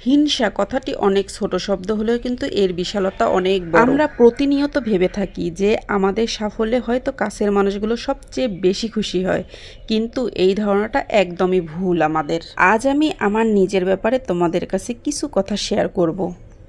হিংসা, কথাটি অনেক ছোট শব্দ হলেও কিন্তু এর বিশালতা অনেক আমরা প্রতিনিয়ত ভেবে থাকি যে আমাদের সাফল্যে হয়তো কাছের মানুষগুলো সবচেয়ে বেশি খুশি হয়, কিন্তু এই ধারণাটা একদমই ভুল আমাদের আজ আমি আমার নিজের ব্যাপারে তোমাদের কাছে কিছু কথা শেয়ার করব।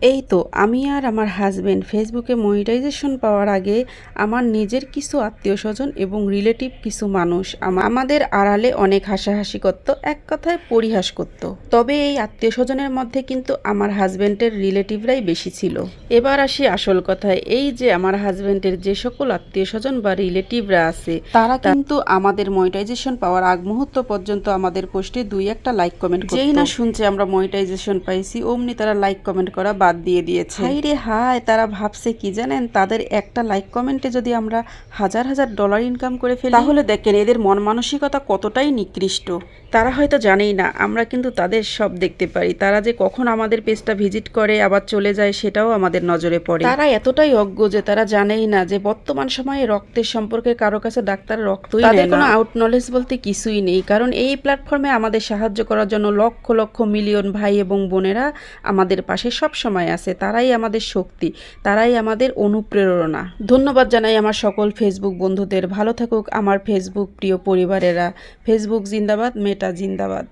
এই তো আমি আর আমার হাজব্যান্ড ফেসবুকে মনিটাইজেশন পাওয়ার আগে আমার নিজের কিছু আত্মীয় স্বজন এবং রিলেটিভ কিছু মানুষ আমাদের আড়ালে অনেক হাসাহাসি করতো এক কথায় পরিহাস করত। তবে এই আত্মীয় স্বজনের মধ্যে কিন্তু আমার হাজব্যান্ডের রিলেটিভরাই বেশি ছিল। এবার আসি আসল কথায় এই যে আমার হাজব্যান্ডের যে সকল আত্মীয় স্বজন বা রিলেটিভরা আছে তারা কিন্তু আমাদের মনিটাইজেশন পাওয়ার আগ মুহূর্ত পর্যন্ত আমাদের পোস্টে দুই একটা লাইক কমেন্ট যেই না শুনছে আমরা মনিটাইজেশন পাইছি অমনি তারা লাইক কমেন্ট করা বাদ দিয়ে দিয়েছে। হাই রে হায় তারা ভাবছে কি জানেন? তাদের একটা লাইক কমেন্টে যদি আমরা হাজার হাজার ডলার ইনকাম করে ফেলি তাহলে দেখেন এদের মন মানসিকতা কতটাই নিকৃষ্ট। তারা হয়তো জানেই না আমরা কিন্তু তাদের সব দেখতে পারি। তারা যে কখন আমাদের পেজটা ভিজিট করে আবার চলে যায় সেটাও আমাদের নজরে পড়ে। তারা এতটাই অজ্ঞ যে তারা জানেই না যে বর্তমান সময়ে রক্তের সম্পর্কে কারও কাছে ডাক্তার রক্তই তাদের কোনো আউট নলেজ বলতে কিছুই নেই কারণ এই প্ল্যাটফর্মে আমাদের সাহায্য করার জন্য লক্ষ লক্ষ মিলিয়ন ভাই এবং বোনেরা আমাদের পাশে সব সময় আছে, তারাই আমাদের শক্তি, তারাই আমাদের অনুপ্রেরণা। ধন্যবাদ জানাই আমার সকল ফেসবুক বন্ধুদের। ভালো থাকুক আমার ফেসবুক প্রিয় পরিবারেরা। ফেসবুক জিন্দাবাদ মেটা জিন্দাবাদ।